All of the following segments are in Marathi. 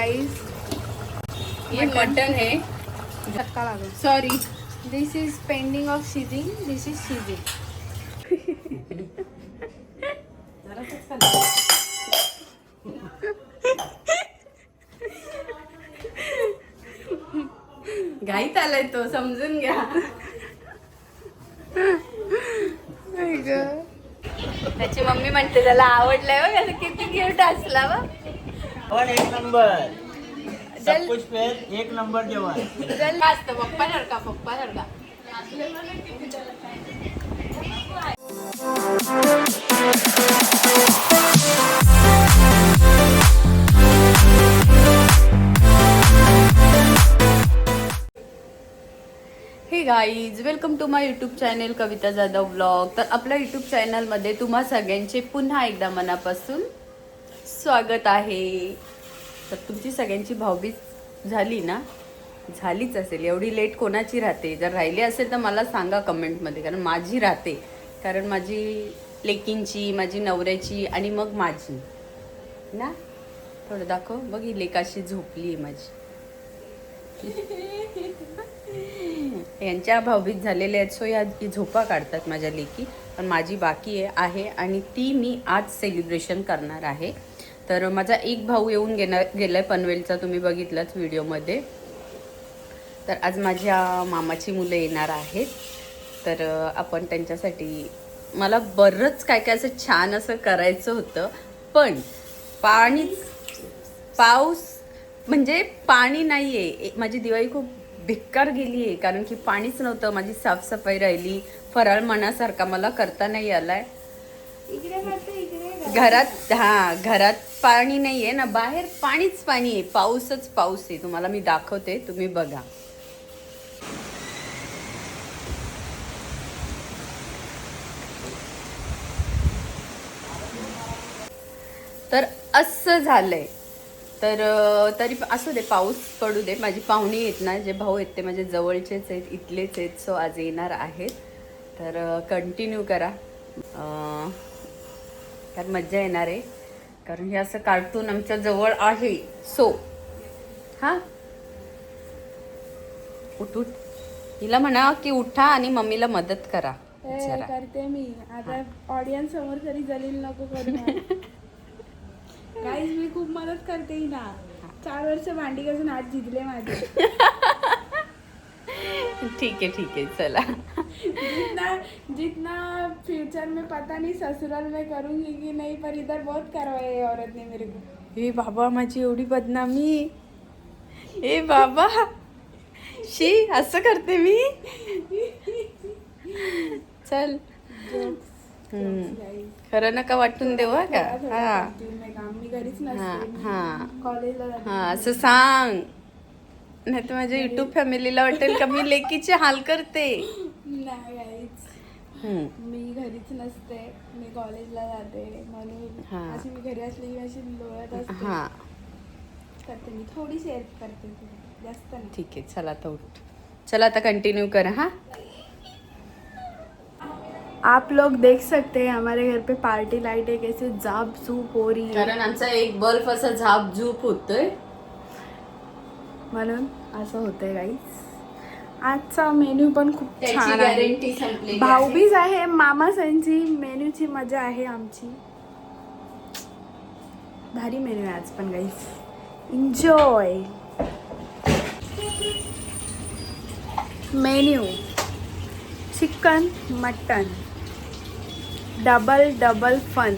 गाईज ये मटन है। धक्का लागला sorry this is pending of शिजिंग this is शिजिंग घाईत आलाय तो समजून घ्या. त्याची मम्मी म्हणते त्याला आवडलंय किती क्यूट असला बघ. और एक नंबर. सब कुछ पे एक नंबर जेवण. मस्त पप्पा सारखा पप्पा सारखा. Hey guys welcome to my YouTube channel Kavita Jadhav blog तर आपल्या यूट्यूब चॅनलमध्ये तुम्हा सगळ्यांचे पुन्हा एकदा मनापासून स्वागत आहे. तर तुमची सगळ्यांची भावबीज झाली ना? झालीच असेल. एवढी लेट कोणाची राहते? जर राहिली असेल तर मला सांगा कमेंटमध्ये कारण माझी राहते. कारण माझी लेकींची माझी नवऱ्याची आणि मग माझी. ना? थोडं दाखव. बघ ही लेक अशी झोपली आहे माझी. यांच्या भावभीत झालेल्या आहेत. सो या झोपा काढतात माझ्या लेकी. पण माझी बाकी आहे आहे आणि ती मी आज सेलिब्रेशन करणार आहे. तर माझा एक भाऊ येऊन गेला गेलाय पनवेलचा तुम्ही बघितलाच व्हिडिओमध्ये. तर आज माझ्या मामाची मुलं येणार आहेत. तर आपण त्यांच्यासाठी मला बरंच काय काय असं छान असं करायचं होतं पण पाणी पाऊस म्हणजे पाणी नाही आहे माझी दिवाळी खूप भिक्कार गेली आहे कारण की पाणीच नव्हतं माझी साफसफाई राहिली फराळ मनासारखा मला करता नाही आला आहे घरात हा घरात पाणी नाही आहे ना बाहेर पाणीच पाणी आहे. पाऊसच पाऊस आहे. तुम्हाला मी दाखवते तुम्ही बघा. तर असं झालंय. तर तरी असू दे पाऊस पडू दे. माझी पाहुणी आहेत ना जे भाऊ आहेत ते माझे जवळचेच आहेत इथलेच आहेत सो आज येणार आहेत. तर कंटिन्यू करा. कारण मज्जा येणार आहे. कारण हे असं कार्टून आमच्या जवळ आहे. सो हा? उठ उठ. हिला म्हणा की उठा आणि मम्मीला मदत करा. जरा करते मी. आता ऑडियन्स समोर तरी जलील नको करू गाईज मी खूप मदत करते ही. ना चार वर्ष भांडी घासून हात जिंकले माझे. ठीक आहे ठीक आहे चला. जितना जितना फ्यूचर में पता नहीं ससुराल में करूंगी कि नहीं पर इधर बहुत करवाया है औरत ने मेरे को। ए बाबा माझी एवढी बदनामी. ए बाबा. शी असं करते मी? चल. हम्म. खरं नका वाटून देऊ हा का? हा. हा हा. हा असं सांग. नाही तर माझ्या युट्यूब फॅमिलीला वाटेल का? मी लेकीचे हाल करते. नाही हम्म. मी घरीच नसते. मी कॉलेजला जाते. म्हणून हा. अशी मी घरी असली की अशी लोळत असते. हा. करते मी थोडीशी हेल्प करते तुला. जास्त नाही. ठीक आहे चला आता उठ. चला आता कंटिन्यू कर हा? आप लोग देख सकते हैं हमारे घर पे पार्टी लाइट है कैसे जाप जूप हो रही है। कारण आमचा एक बल्ब असा झाप झूप होतोय. म्हणून असं होतंय गाईस आजचा मेन्यू पण खूप छान आहे. भाऊबीज आहे. मामा सणची मेन्यूची मजा आहे आमची. भारी मेन्यू आहे आज पण guys enjoy menu chicken mutton double double fun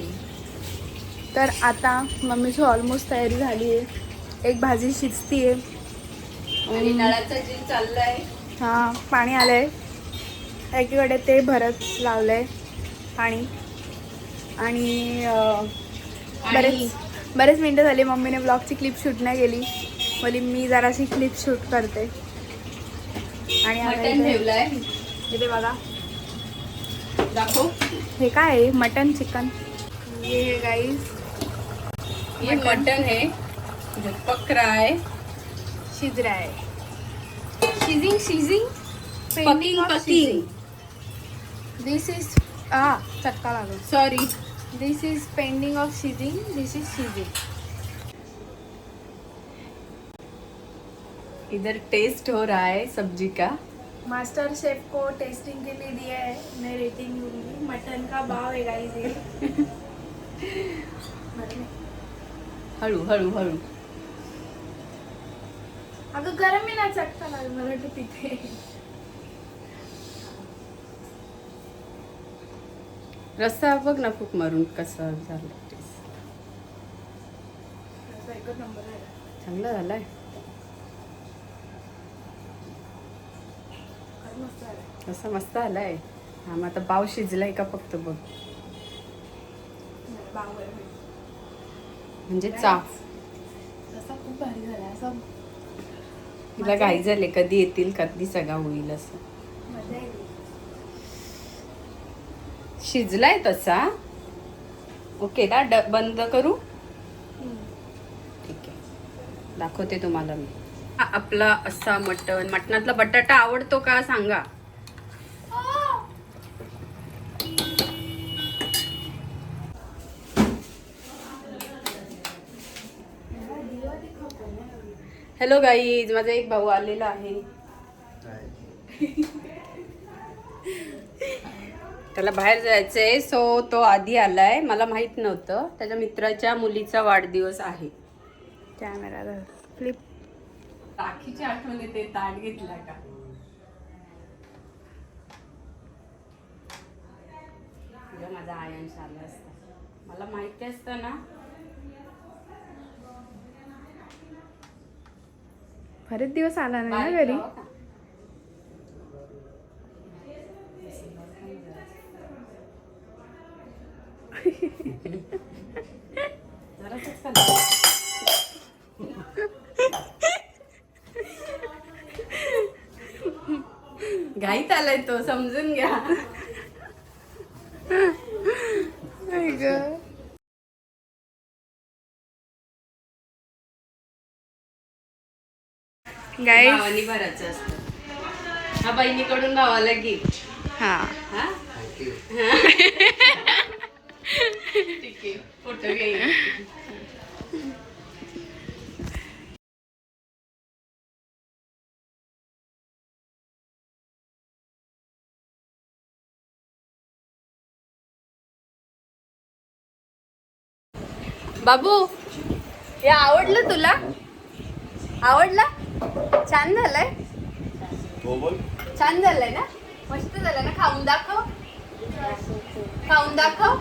तर आता मम्मीची ऑलमोस्ट तयारी झाली आहे. एक भाजी शिजती आहे आणि नळाचा जीव चाललाय. हां पाणी आलं आहे एकीकडे ते भरत लावलं आहे पाणी. आणि बरेच बरेच मिनटं झाली मम्मीने ब्लॉगची क्लिप शूट नाही केली. बोली मी जराशी क्लिप शूट करते. आणि ठेवलाय. इथे बघा. दाखव. हे काय आहे? Mutton chicken. ये गाईस ये मटन है जो पक रहा है शिज रहा है। शिजिंग शिजिंग पकिंग पकिंग दिस इज़ आ चटका लागला sorry this is pending of शिजिंग this is शिजिंग इधर टेस्ट हो रहा है सब्ज़ी का। मास्टर शेफ को टेस्टिंग के लिए दिया है। मैं रेटिंग दूँगी मटन का भाव है गाइस ये। हळू हळू हळू अगं गरम आहे ना चटका लागेल मला तिथे रस्सा बघ ना खूप मारून कसं झालं. असा चांगला झालाय. काय मस्त आहे. रस्सा मस्त आलाय. हा मग आता पाव शिजलाय का फक्त बघ. म्हणजे तसा खूप भारी झाला असं तिला घाई झाले कधी येतील कधी सगळा होईल असं. शिजलाय तसा. ओके ना ड बंद करू? ठीक आहे. दाखवते तुम्हाला मी. हा आपला असा मटण मटणातला बटाटा आवडतो का सांगा. हॅलो गाईज माझा एक भाऊ आलेला आहे. त्याला बाहेर जायचंय. सो तो आधी आलाय. मला माहीत नव्हतं. त्याच्या मित्राच्या मुलीचा वाढदिवस आहे. कॅमेरा फ्लिप राखीची आठवण येते ताट घेतला का? माझा आयांश आला असता. मला माहिती असतं ना. बरेच दिवस आला नाही ना घरी. घाईत आलाय तो समजून घ्या गाईस भावानी भरायचं असतं. हा बहिणीकडून भावाला गिफ्ट हा. हा? ठीक आहे. फोटो घेईन बाबू हे आवडलं तुला? आवडलं? छान झालंय. छान झालंय ना? मस्त झालं ना? खाऊन दाखव. खाऊन दाखव.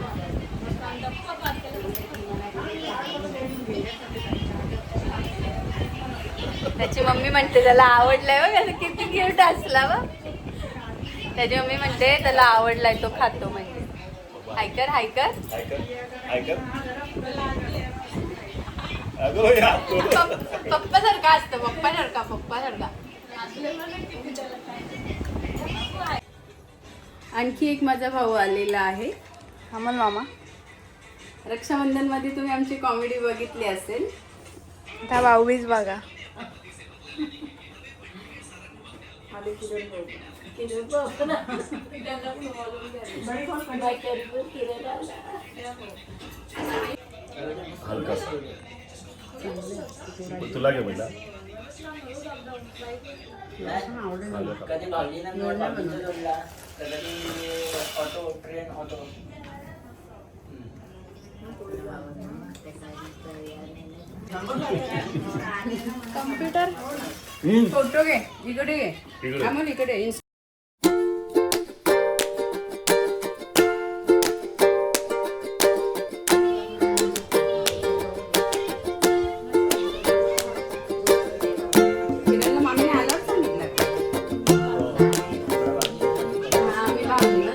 त्याची मम्मी म्हणते त्याला आवडलाय बघ किती क्यूट असला बघ. त्याची मम्मी म्हणते त्याला आवडलाय तो खातो म्हणजे हायकर. हायकर. पप्पा सारखा असतं पप्पा सारखा पप्पा सारखा आणखी एक माझा भाऊ आलेला आहे. अमल मामा. रक्षाबंधनमध्ये तुम्ही आमची कॉमेडी बघितली असेल. त्या भाऊबीज बघा. हलकासा तुला घे पहिला हलका. कधी भाऊजींना मी भाऊजींचा जोडला कधी auto train auto computer photo घे इकडे घे इकडे. अमोल इकडे हा,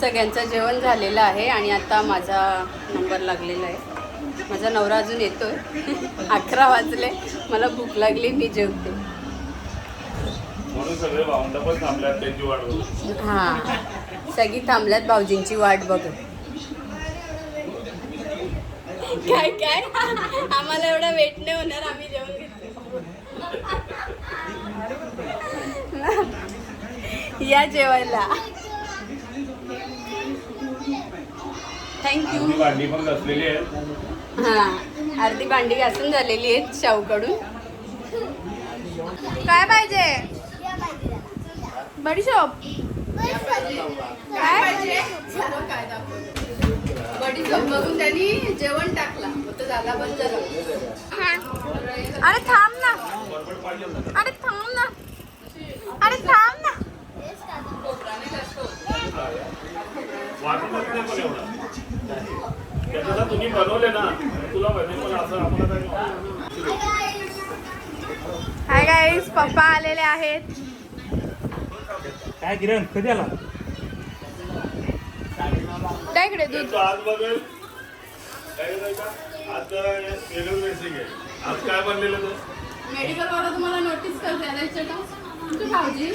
सगळ्यांचं जेवण झालेलं आहे आणि आता माझा नंबर लागलेला आहे. माझा नवरा अजून येतोय. अकरा वाजले. मला भूक लागली मी जेवते. म्हणून सगळे भावंड पण थांबल्यात त्यांची वाट बघून. हा. सगळी थांबल्यात भाऊजींची वाट बघत काय काय? आम्हाला एवढा वेट नाही होणार आम्ही जेवण घेतो. या जेवायला. थँक्यू भांडी पण घासलेली आहेत. हा. अर्धी भांडी घासून झालेली आहेत शाहूकडून. काय पाहिजे? बडीशॉप काय बडी? बघून त्यांनी जेवण टाकला. झाला. बंद अरे थांब ना. अरे थांब ना. अरे थांब ना. तुम्ही बनवले ना तुला काय हाय गाईस पप्पा आलेले आहेत. काय किरण कधी आला? काय इकडे दूध. तू आज बघेल. काय करायचं का? आता हे वेगळं रेसिंग आहे. आज काय बनलेलं तर मेडिकल वाला तुम्हाला नोटीस कर द्यायचं का? तुमचं भाऊजी.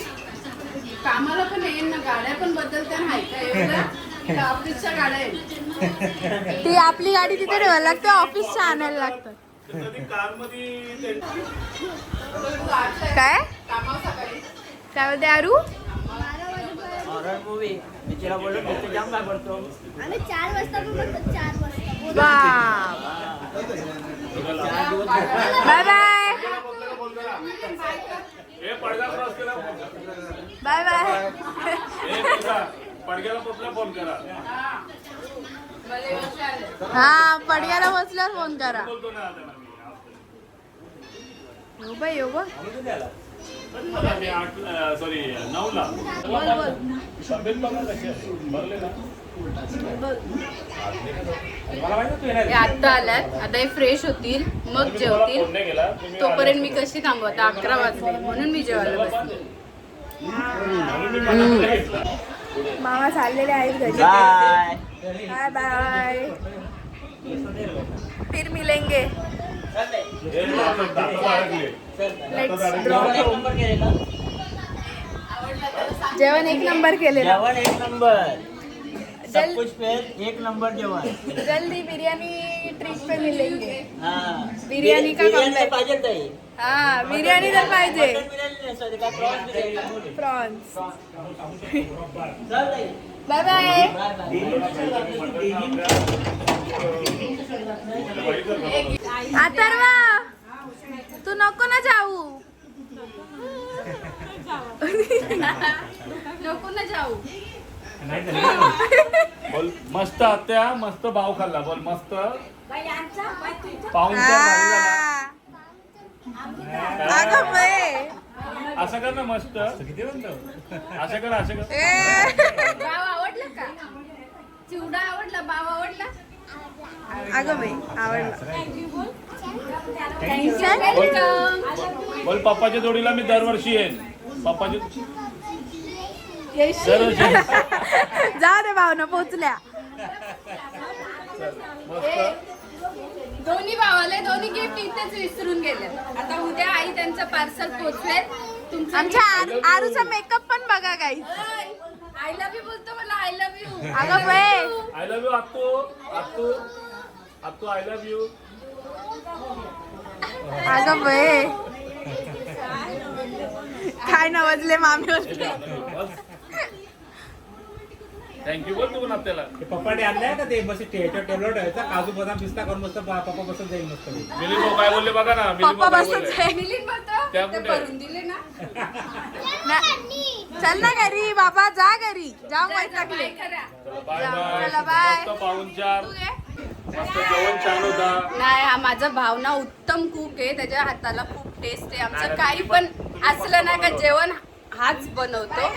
कामाला पण येईल ना गाड्या पण बदलत्या नाही का एवढ्या का ऑफिसच्या गाड्या आहेत. ती आपली गाडी तिथे ठेवायला लागते ऑफिसच्या आणायला लागतं कधी कारमध्ये काय? कामावर सकाळी. काय बोलते आरू? हॉरर मूवी मी तिला बोललो तिथे जाम घाबरतो आम्ही चार वाजता पण बघतो चार वाजता. बाय बाय हे पडदा क्रॉस केला. बाय बाय हे पडग्याला पोचला फोन करा. हा पडग्याला बसल्यावर फोन करा. हो बाई हो मी आठ सॉरी नऊला. बघा भरले ना? हे आत्ता आल्यात. आता हे फ्रेश होतील मग जेवतील. तोपर्यंत मी कशी थांबू? आता अकरा वाजले. म्हणून मी जेवायला बसले. मामा चाललेले आहेत घरी. बाय. Bye bye. फिर मिलेंगे. जेवण एक नंबर केलेलं. जेवण एक नंबर. सब जल- कुछ पे एक नंबर जेवण. जल्दी बिर्याणी ट्रिप पे मिलेंगे. हा. बिर्याणी का? पाहिजे हा बिर्याणी तर पाहिजे. Prawns bye bye. अथर्व तू नको ना जाऊ. नको ना जाऊ. बोल मस्त आत्या मस्त भाव खाल्ला. बोल मस्त. पाहुणचार झालेला हा. अगं बाई. ना. असं कर ना मस्त. किती म्हणतो असं कर. असं कर आवडला का? चिवडा आवडला बाव आवडला? अगं बाई आवडलं. वेलकम बोल पप्पाच्या जोडीला मी दरवर्षी येईन. पप्पाची येशील. दरवर्षी जाऊ दे भावना पोचल्या. दोन्ही भावाले दोन्ही गिफ्ट इथेच विसरून गेले. आता उद्या आई त्यांचं पार्सल पोचवेल तुमचं आमच्या आरू- आरूचा मेकअप पण बघा काही आय लव्ह यू बोलतो मला आय लव्ह यू अगं बाई आय लव्ह यू आत्तू आत्तू आत्तू आय लव्ह यू अगं बाई काय नवजले मामी. थँक्यू बोल तू पण ते पप्पाने आणलाय का ते बस टेबलवर ठेवायचा. काजू बदाम पिस्ता करून मस्त पा- पप्पा बसत जाईल मस्त मिलिंद भाऊ काय बोलले बघा ना मिलिंद पप्पा भाऊ काय बसत बोलले. मिलिंद बोलतो त्या ते कुठे? भरून दिले ना. ना- चल ना घरी बाबा जा घरी. जाऊ माहीत बाय टाकले करा बाय चला, बाय. बाय. मस्त पाहुणचार तू ये. मस्त जेवण छान होता. नाही हा माझा भावना उत्तम कुक आहे. त्याच्या हाताला खूप टेस्ट आहे. आमचं काही पण असलं ना का जेवण हाच बनवतो.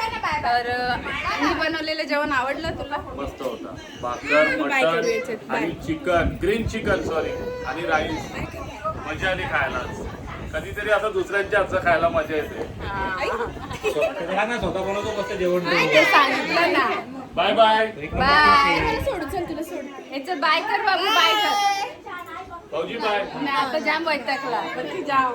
तर अं, मी बनवलेलं जेवण आवडलं तुला? मस्त होता. भाकर मटन आणि चिकन ग्रीन चिकन सॉरी आणि राईस मजा आली खायला. कधीतरी असं दुसऱ्यांच्या हातचं खायला मजा येते. स्वतः बनवतो कसं जेवण सांगितलं ना. Bye bye. बाय. याचं बाय कर बाबू बाय कर. भाऊजी बाय. नाही आता जाम वैतागला. पण ती जाम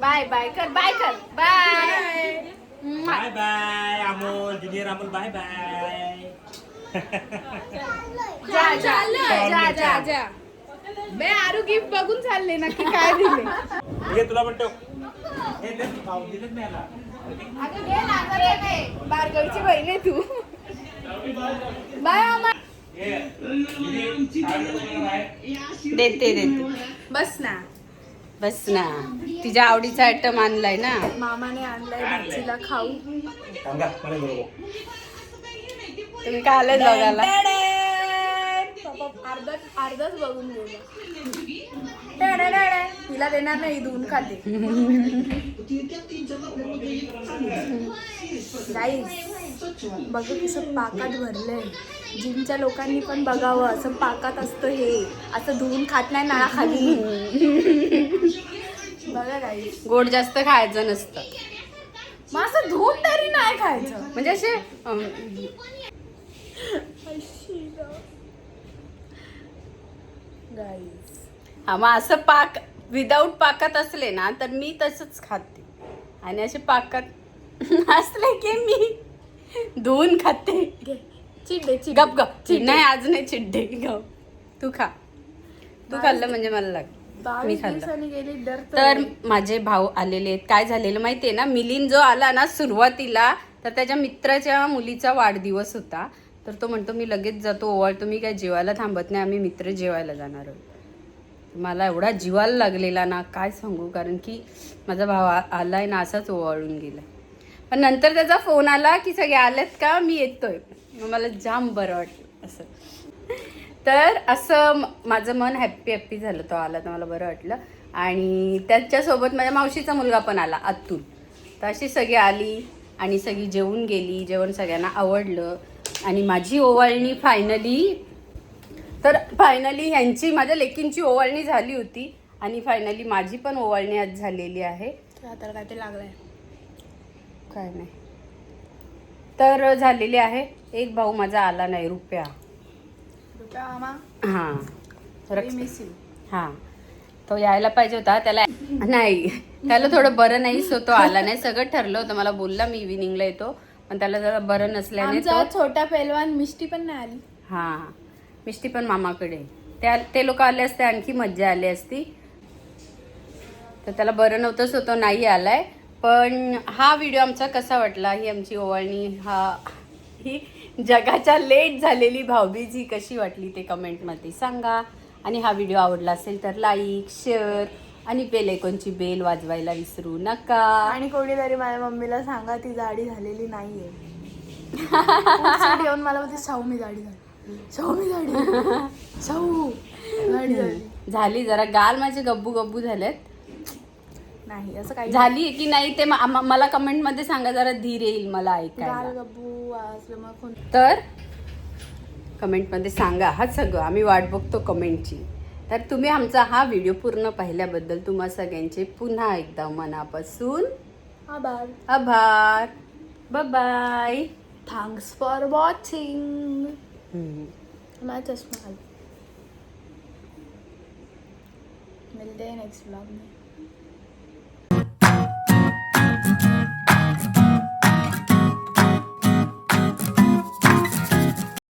बाय बाय कर बाय कर. Bye. Bye bye Amol junior Amol bye bye. जा जा जा जा जा. बे आरू गिफ्ट बघून चालले नक्की काय दिले हे तुला पण ठेव. हे दे, पाव दिलेच नाही याला. बारगडची बहीण आहे तू. बाय मामा. हे, दिदी, काय म्हणतो तुला बाय? देते देते. बस ना. बस ना. तिच्या आवडीचा आयटम आणलाय ना. मामाने आणलाय भाजीला खाऊ. थांबा, मला बरोबर तुम्ही काय आले बघायला? अर्धा अर्धाच बघून गेला तिला देणार नाही धुवून खाते. बघ कसं पाकात भरलंय. जिमच्या लोकांनी पण बघावं. असं पाकात असतं हे. असं धुवून खात नाही नाळा खाली. बघा गाईस गोड जास्त खायचं नसतं. मग असं धुवून तरी नाही खायचं. म्हणजे असे अम, गाईस हा मग असं पाक विदाऊट पाकात असले ना तर मी तसंच खाते. आणि असे पाकात असले की मी धुवून खाते. चिड्डे गप गप. नाही आज नाही चिड्डे गप. तू खा. तू खाल्लं म्हणजे मला लाग. मी खाल्लं. तर माझे भाऊ आलेले आहेत. काय झालेलं माहितीये ना? मिलिंद जो आला ना सुरुवातीला तर त्याच्या मित्राच्या मुलीचा वाढदिवस होता. तर तो म्हणतो मी लगेच जातो ओवाळ तुम्ही काय जेवायला थांबत नाही आम्ही मित्र जेवायला जाणार आहोत. मला एवढा जीवाला लागलेला ना काय सांगू? कारण की माझा भाव आ- आहे ना असाच ओवाळून गेला पण नंतर त्याचा फोन आला की सगळे आलेत का? मी येतोय. मग मला जाम बरं वाटलं असं. तर असं माझं मन हॅप्पी हॅप्पी झालं. तो आला तर मला बरं वाटलं. आणि त्याच्यासोबत माझ्या मावशीचा मुलगा पण आला आतून. तर अशी सगळी आली आणि सगळी जेवून गेली. जेवण सगळ्यांना आवडलं. आणि माझी ओवाळणी फायनली तर फायनली ह्यांची माझ्या लेकींची ओवाळणी झाली होती आणि फायनली माझी पण ओवाळणी आज झालेली आहे. हाताला काय ते लागलाय. काय नाही. तर झालेली आहे. एक भाऊ माझा आला नाही रुपया. हां. हां. तो यायला पाहिजे होता. त्याला नाही. त्याला थोडं बरं नाही सो तो आला नाही. सगळं ठरलं होतं. मला बोलला मी इव्हिनिंगला येतो. पण त्याला जरा बरं नसल्याने आमचा तो छोटा पेलवान मिष्टी पण नाही आली. हां मिष्टी पण मामाकडे. त्या ते लोक आले असते आणखी मज्जा आली असती. तर त्याला बरं नव्हतंच होतं नाही आलाय. पण हा व्हिडिओ आमचा कसा वाटला? ही आमची ओवाळणी हा ही जगाच्या लेट झालेली भावबीज ही कशी वाटली ते कमेंटमध्ये सांगा. आणि हा व्हिडिओ आवडला असेल तर लाईक शेअर आणि बेल आयकॉनची बेल वाजवायला विसरू नका. आणि कोणीतरी माझ्या मम्मीला सांगा ती जाडी झालेली नाहीये. येऊन मला शाहू मी जाडी झाली. शाहू मी जाडी. शाहू जाडी झाली. झाली जरा गाल माझे गब्बू गब्बू झालेत. नाही असं काही झाली की नाही ते मला कमेंटमध्ये सांगा जरा धीर येईल मला ऐकायला. तर कमेंटमध्ये सांगा हा सगळं आम्ही वाट बघतो कमेंटची. तर तुम्ही आमचा हा व्हिडिओ पूर्ण पाहिल्याबद्दल तुम्हा सगळ्यांचे पुन्हा एकदा मनापासून आभार. आभार. बाय थँक्स फॉर वॉचिंग माझा चष्मा मिलते नेक्स्ट ब्लॉग में.